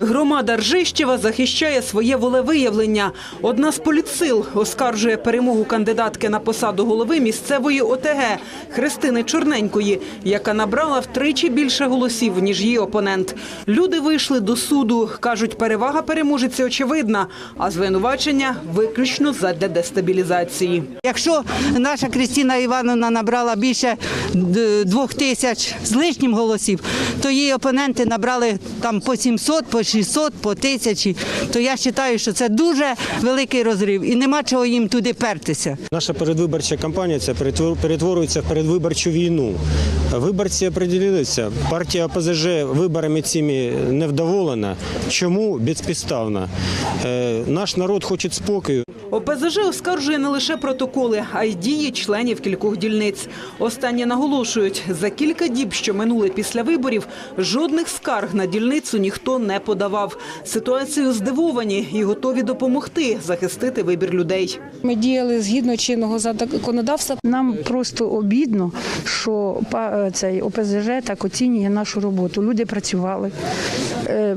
Громада Ржищева захищає своє волевиявлення. Одна з політсил оскаржує перемогу кандидатки на посаду голови місцевої ОТГ Христини Чорненької, яка набрала втричі більше голосів, ніж її опонент. Люди вийшли до суду. Кажуть, перевага переможеться очевидна, а звинувачення виключно задля дестабілізації. Якщо наша Крістіна Івановна набрала більше двох тисяч з лишнім голосів, то її опоненти набрали там по 700, по 600, по тисячі, то я вважаю, що це дуже великий розрив і нема чого їм туди пертися. Наша передвиборча кампанія це перетвор- перетворюється в передвиборчу війну. Виборці определилися. Партія ОПЗЖ виборами цими невдоволена. Чому безпідставно? Е, Наш народ хоче спокою. ОПЗЖ оскаржує не лише протоколи, а й дії членів кількох дільниць. Останні наголошують, за кілька діб, що минули після виборів, жодних скарг на дільницю ніхто не подавав. Ситуацію здивовані і готові допомогти захистити вибір людей. Ми діяли згідно чинного законодавства. Нам просто обідно, що е, цей ОПЗЖ так оцінює нашу роботу. Люди працювали, е,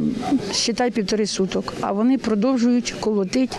считай півтори суток, а вони продовжують колотить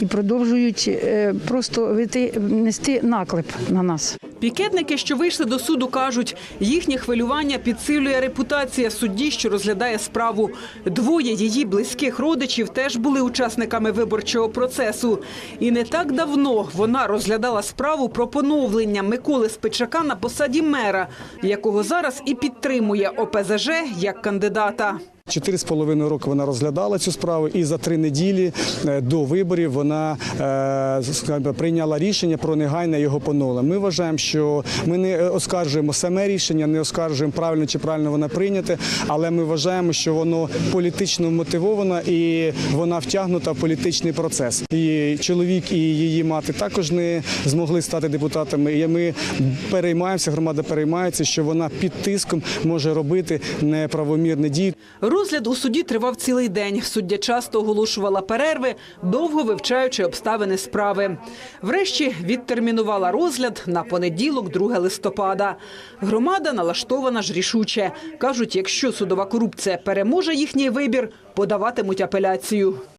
і продовжують е, просто нести наклеп на нас. Пікетники, що вийшли до суду, кажуть, їхнє хвилювання підсилює репутація судді, що розглядає справу. Двоє її близьких родичів теж були учасниками виборчого процесу. І не так давно вона розглядала справу про поновлення Миколи Спичака на посаді мера, якого зараз і підтримує ОПЗЖ як кандидата. Чотири з половиною роки вона розглядала цю справу, і за три неділі е, до виборів вона е, скажімо, прийняла рішення про негайне його поновлення. Ми вважаємо, що ми не е, оскаржуємо саме рішення, не оскаржуємо правильно чи правильно воно прийняте, але ми вважаємо, що воно політично мотивовано і вона втягнута в політичний процес. І чоловік і її мати також не змогли стати депутатами. І ми переймаємося, громада переймається, що вона під тиском може робити неправомірні дії. Розгляд у суді тривав цілий день. Суддя часто оголошувала перерви, довго вивчаючи обставини справи. Врешті відтермінувала розгляд на понеділок, 2 листопада. Громада налаштована ж рішуче. Кажуть, якщо судова корупція переможе їхній вибір, подаватимуть апеляцію.